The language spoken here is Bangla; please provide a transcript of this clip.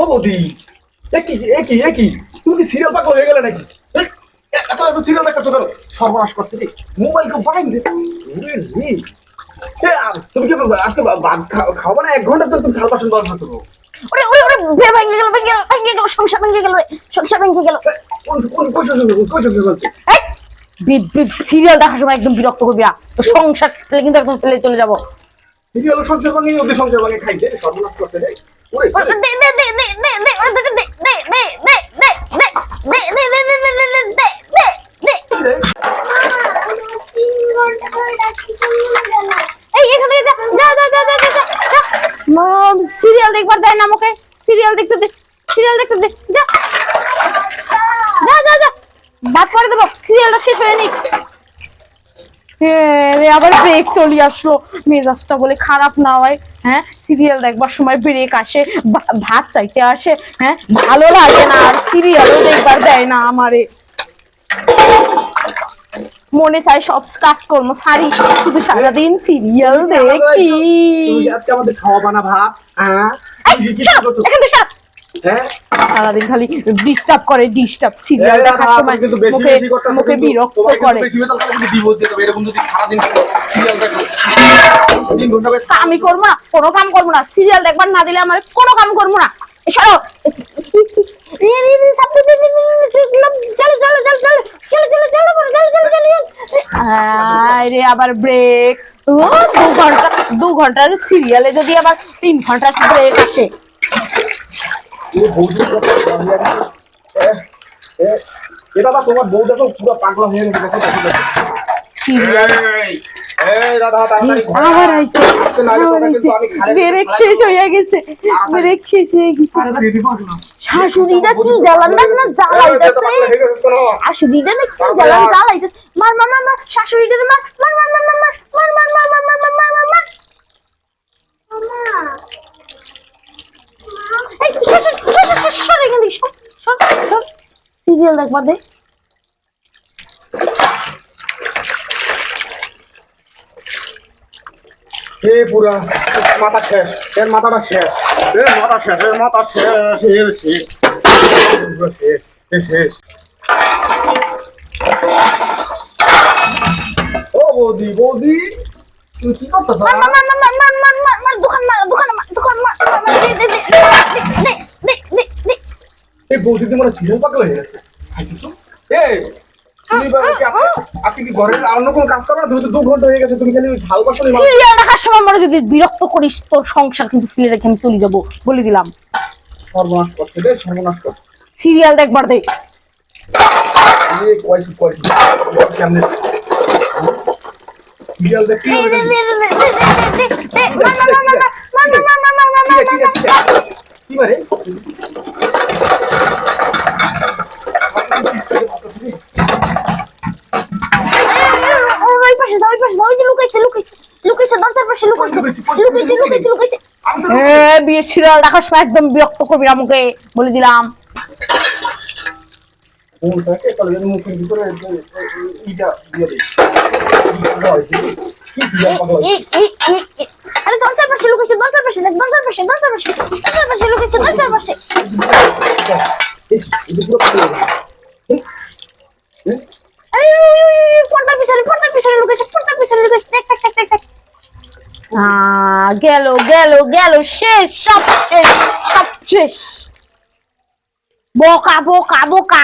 ও বৌদি একই একই একই তুমি কি সিরিয়াল হয়ে গেলে নাকি? এত এত সিরিয়াল দেখাচ্ছ কেন? সর্বনাশ করতে রে? মোবাইল বাইন আর তুমি কি আজকে খাওয়া না? এক ঘণ্টা তো তুমি থাল বাসন বাসন করব ওরে ওরে ওরে বে ভেঙে গেল ভেঙে গেল ভেঙে গেল সংসার ভেঙে গেল সংসার ভেঙে গেল। কোন কোন কোন সঙ্গে কোন সিরিয়াল দেখার সময় একদম বিরক্ত করবি না। তো সংসার ফেলে কিন্তু একদম ফেলে চলে যাব। সিরিয়াল সংসার ভাঙে ওদের সংসার ভাঙে খাইছে সর্বনাশ করতে রে। সিরিয়াল দেখবার দেয় না আমাকে। সিরিয়াল দেখতে দে সিরিয়াল দেখতে দে, যা। যা যা যা। বাদ করে দেবো সিরিয়ালটা শেষ হয়ে নিক। আবার ব্রেক চলে আসলো। মেজাজটা বলে খারাপ না হয় হ্যাঁ? সিরিয়াল দেখবার সময় ব্রেক আসে ভাত চাইতে আসে হ্যাঁ? ভালো লাগে না আর সিরিয়ালও দেখবার দেয় না আমারে। মনে চায় সব কাজ করব সারি শুধু সারাদিন সিরিয়াল দেখি আমাদের খাওয়া বানা ভাত সারাদিন খালি ডিস্টার্ব করে ডিস্টার্ব সিরিয়াল দেখার সময় মুখে মুখে বিরক্ত করে আমি করব না কোনো কাম করব না সিরিয়াল দেখবার না দিলে আমার কোনো কাম করব না সরো রে আবার ব্রেক ও দু ঘণ্টা দু ঘণ্টার সিরিয়ালে যদি আবার তিন ঘণ্টার ব্রেক আসে। এটা তোমার বউ দেখো পুরো পাগলা হয়ে গেছে দেখো দেখো, দেখো। আবার আইছে আবার আইছে ব্রেক শেষ হয়ে গেছে ব্রেক শেষ হয়ে গেছে। শাশুড়িটা কি জ্বালান না না জ্বালাইতেছে হয়ে? শাশুড়িটা না কি জ্বালান জ্বালাইতেছে মার মার মার মার শাশুড়িটা মার মার মার মার মার মার মার মার মার মার মার মার মার মার এই সর সর সর সর সর সর সর সর সর সিরিয়াল দেখবার দে হে পুরা মাথা শেষ এর মাথাটা শেষ এর মাথা শেষ এর মাথা শেষ এর শেষ শেষ। ও বৌদি বৌদি তুই কি করতেছ? এই বৌদি তোমার সিজন পাকা হয়ে গেছে। খাইছিস তো। এই তুমি আপনি- আপনি কি ঘরের অন্য কোনো কাজ করো তুমি তো দু ঘণ্টা হয়ে গেছে তুমি খালি সিরিয়াল দেখার সময় মনে যদি বিরক্ত করিস তোর সংসার কিন্তু ফেলে রেখে আমি চলে যাব বলে দিলাম সর্বনাশ করছে রে সর্বনাশ করছে সিরিয়াল দেখবার দে এই কয়টি কয়টি কেমনে সিরিয়াল বৌদি লুকাইছে লুকাইছে লুকাইছে দরজার পাশে লুকাইছে লুকাইছে লুকাইছে লুকাইছে এ একদম বিরক্ত করবি আমাকে বলে দিলাম। আরে দরজার লুকাইছে দরজার পাশে দেখ দরজার পাশে দরজার পাশে লুকাইছে দরজার পাশে। পর্দা পিছনে পর্দা পিছনে লুকাইছে পর্দা পিছনে লুকাইছে দেখ দেখ দেখ দেখ গেল শেষ সব শেষ বোকা বোকা বোকা